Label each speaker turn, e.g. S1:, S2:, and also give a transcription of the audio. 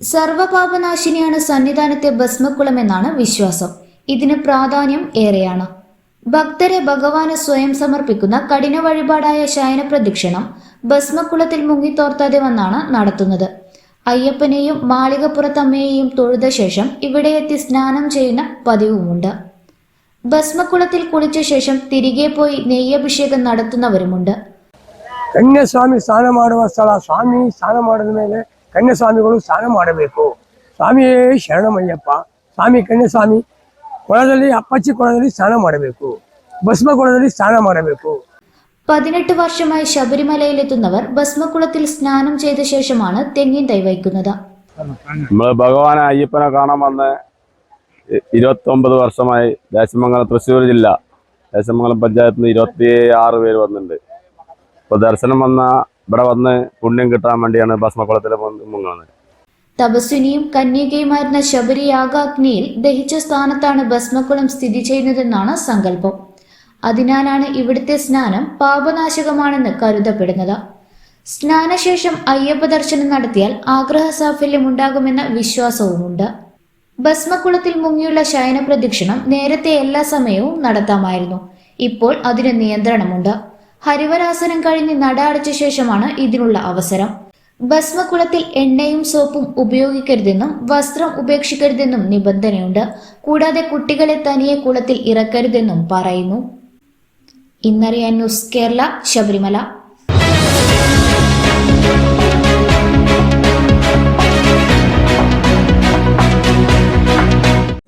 S1: സർവപാപനാശിനിയാണ് സന്നിധാനത്തെ ഭസ്മക്കുളമെന്നാണ് വിശ്വാസം. ഇതിന് പ്രാധാന്യം ഏറെയാണ്. ഭക്തരെ ഭഗവാന് സ്വയം സമർപ്പിക്കുന്ന കഠിന വഴിപാടായ ശയന പ്രദക്ഷിണം ഭസ്മക്കുളത്തിൽ മുങ്ങിത്തോർത്താതെ വന്നാണ് നടത്തുന്നത്. അയ്യപ്പനെയും മാളികപ്പുറത്തമ്മയെയും തൊഴുത ശേഷം ഇവിടെ എത്തി സ്നാനം ചെയ്യുന്ന പതിവുമുണ്ട്. ഭസ്മക്കുളത്തിൽ കുളിച്ച ശേഷം തിരികെ പോയി നെയ്യഭിഷേകം നടത്തുന്നവരുമുണ്ട്.
S2: ಕನ್ಯಾಸ್ವಾಮಿ ಸ್ನಾನ ಮಾಡುವ ಸ್ಥಳ ಸ್ವಾಮಿ ಸ್ನಾನ ಮಾಡಿದ ಮೇಲೆ ಕನ್ಯಾಸ್ವಾಮಿಗಳು ಸ್ನಾನ ಮಾಡಬೇಕು ಸ್ವಾಮಿಯೇ ಶರಣಮಯ್ಯಪ್ಪ ಸ್ವಾಮಿ ಕನ್ಯಾಸ್ವಾಮಿ ಕೊಳದಲ್ಲಿ ಅಪ್ಪಚ್ಚಿ ಕೊಳದಲ್ಲಿ ಸ್ನಾನ ಮಾಡಬೇಕು ಭಸ್ಮ ಕೊಳದಲ್ಲಿ ಸ್ನಾನ ಮಾಡಬೇಕು
S1: പതിനെട്ട് വർഷമായി ശബരിമലയിലെത്തുന്നവർ ഭസ്മക്കുളത്തിൽ സ്നാനം ചെയ്ത ശേഷമാണ് തെങ്ങിൻ തൈ വയ്ക്കുന്നത്
S3: നമ്മള് ഭഗവാനെ അയ്യപ്പനെ കാണാൻ വന്ന് ഇ- ഇരുപത്തൊമ്പത് വർഷമായി ദേശമംഗലം തൃശ്ശൂർ ജില്ല ദേശമംഗലം പഞ്ചായത്തിൽ നിന്ന് ഇരുപത്തി ആറ് പേര് വന്നിട്ടുണ്ട് ഇപ്പൊ ദർശനം വന്ന ഇവിടെ വന്ന് പുണ്യം കിട്ടാൻ വേണ്ടിയാണ് ഭസ്മക്കുളത്തിൽ മുങ്ങുന്നത്.
S1: തപസ്വിനിയും കന്യകയുമായിരുന്ന ശബരി യാഗാഗ്നിയിൽ ദഹിച്ച സ്ഥാനത്താണ് ഭസ്മക്കുളം സ്ഥിതി ചെയ്യുന്നതെന്നാണ് സങ്കല്പം. അതിനാലാണ് ഇവിടുത്തെ സ്നാനം പാപനാശകമാണെന്ന് കരുതപ്പെടുന്നത്. സ്നാനശേഷം അയ്യപ്പ ദർശനം നടത്തിയാൽ ആഗ്രഹ സാഫല്യം ഉണ്ടാകുമെന്ന വിശ്വാസവുമുണ്ട്. ഭസ്മക്കുളത്തിൽ മുങ്ങിയുള്ള ശയന പ്രദക്ഷിണം നേരത്തെ എല്ലാ സമയവും നടത്താമായിരുന്നു. ഇപ്പോൾ അതിന് നിയന്ത്രണമുണ്ട്. ഹരിവരാസനം കഴിഞ്ഞ് നട അടച്ച ശേഷമാണ് ഇതിനുള്ള അവസരം. ഭസ്മകുളത്തിൽ എണ്ണയും സോപ്പും ഉപയോഗിക്കരുതെന്നും വസ്ത്രം ഉപേക്ഷിക്കരുതെന്നും നിബന്ധനയുണ്ട്. കൂടാതെ കുട്ടികളെ തനിയെ കുളത്തിൽ ഇറക്കരുതെന്നും പറയുന്നു. ഇന്നറിയാൻ ന്യൂസ് കേരള ശബരിമല.